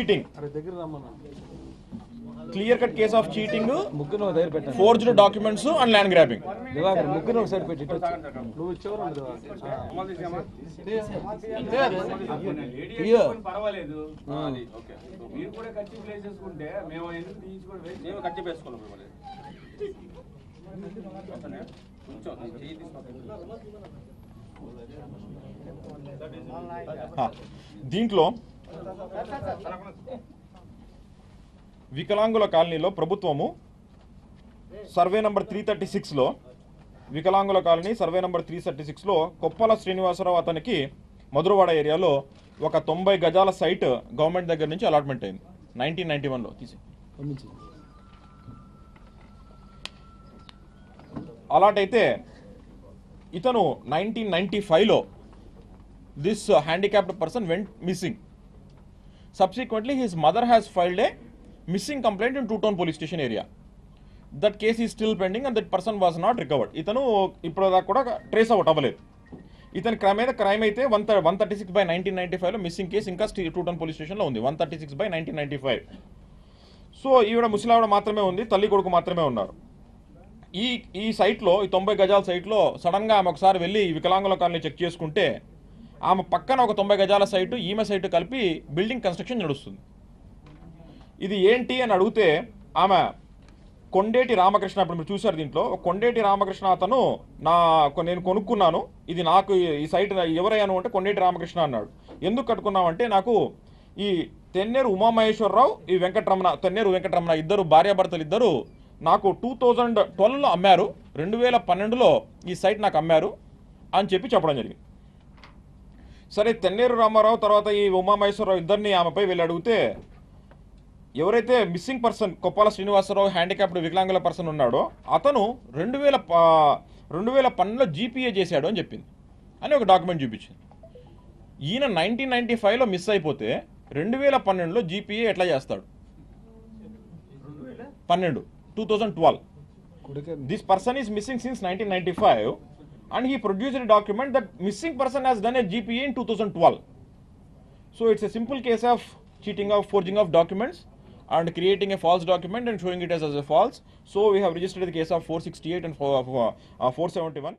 Cheating clear cut case of cheating ముగ్గురు ఒక దగ్గర పెట్టండి. Forged documents and land grabbing Divakar ముగ్గురు ఒక సైడ్ పెట్టి ఇటు వచ్చి. నువ్వు ఇచ్చేవారు ఇయ్యో. పర్వాలేదు. అది ఓకే. మీరు కూడా ఖర్చు ప్లేస్ చేసుకుంటే మేము ఎందుకు తీసుకోవడం మేము ఖర్చు వేసుకోవాలి మిమ్మల్ని. ఓకేనా? కొంచెం నేను చెయ్యి తీసుకుంటాను. ఆ, దీంట్లో వికలాంగుల కాలనీలో ప్రభుత్వము సర్వే నంబర్ త్రీ థర్టీ సిక్స్లో వికలాంగుల colony survey number three thirty సిక్స్లో కొప్పల శ్రీనివాసరావు అతనికి మధురవాడ ఏరియాలో ఒక తొంభై గజాల సైట్ గవర్నమెంట్ దగ్గర నుంచి అలాట్మెంట్ అయింది. నైన్టీన్ నైన్టీ వన్లో తీసి. అలాట్ అయితే ఇతను నైన్టీన్ నైన్టీ ఫైవ్లో this handicapped person went missing subsequently his mother has filed a missing complaint in two town police station area that case is still pending and that person was not recovered ఇతను ఇప్పుడు దాకా కూడా trace out అవ్వలేదు. ఇతని క్రమేద crime అయితే one one thirty six by nineteen ninety ఫైవ్లో missing case ఇంకా టూ టౌన్ పోలీస్ స్టేషన్లో ఉంది one thirty six by nineteen ninety five so ఈవిడ ముసలావిడ మాత్రమే ఉంది తల్లి కొడుకు మాత్రమే ఉన్నారు. ఈ ఈ సైట్లో ఈ తొంభై గజాల సైట్లో సడన్గా ఆమె ఒకసారి వెళ్ళి వికలాంగుల కాలనీ చెక్ చేసుకుంటే ఆమె పక్కన ఒక తొంభై గజాల సైటు ఈమె సైటు కలిపి బిల్డింగ్ కన్స్ట్రక్షన్ నడుస్తుంది. ఇది ఏంటి అని అడిగితే ఆమె కొండేటి రామకృష్ణ ఇప్పుడు మీరు చూశారు దీంట్లో కొండేటి రామకృష్ణ అతను నా కొ- నేను కొనుక్కున్నాను ఇది నాకు ఈ- ఈ సైట్ ఎవరయ్యాను అంటే కొండేటి రామకృష్ణ అన్నాడు. ఎందుకు కట్టుకున్నామంటే నాకు ఈ తెన్నేరు ఉమామహేశ్వరరావు ఈ వెంకటరమణ తెన్నేరు వెంకటరమణ ఇద్దరు భార్యాభర్తలు ఇద్దరు నాకు టూ థౌజండ్ ట్వెల్వ్లో అమ్మారు రెండు వేల పన్నెండులో ఈ సైట్ నాకు అమ్మారు అని చెప్పి చెప్పడం జరిగింది. సరే తెన్నేరు రామారావు తర్వాత ఈ ఉమామహేశ్వరరావు ఇద్దరిని ఆమెపై వెళ్ళి అడిగితే ఎవరైతే missing person Koppala Srinivasarao handicapped వికలాంగుల పర్సన్ ఉన్నాడో అతను రెండు వేల రెండు వేల పన్నెండులో జీపీఏ చేశాడు అని చెప్పింది. అని ఒక డాక్యుమెంట్ చూపించింది. ఈయన నైన్టీన్ నైన్టీ ఫైవ్లో మిస్ అయిపోతే రెండు వేల పన్నెండులో జీపీఏ ఎట్లా చేస్తాడు? పన్నెండు టూ థౌజండ్ ట్వెల్వ్ కొడుకే. This person is missing since 1995 and he produced a document that missing person has done a GPA in 2012. So it's a simple case of cheating of forging of documents and creating a false document and showing it as, as a false. So we have registered the case of 468 and 4, uh, 471.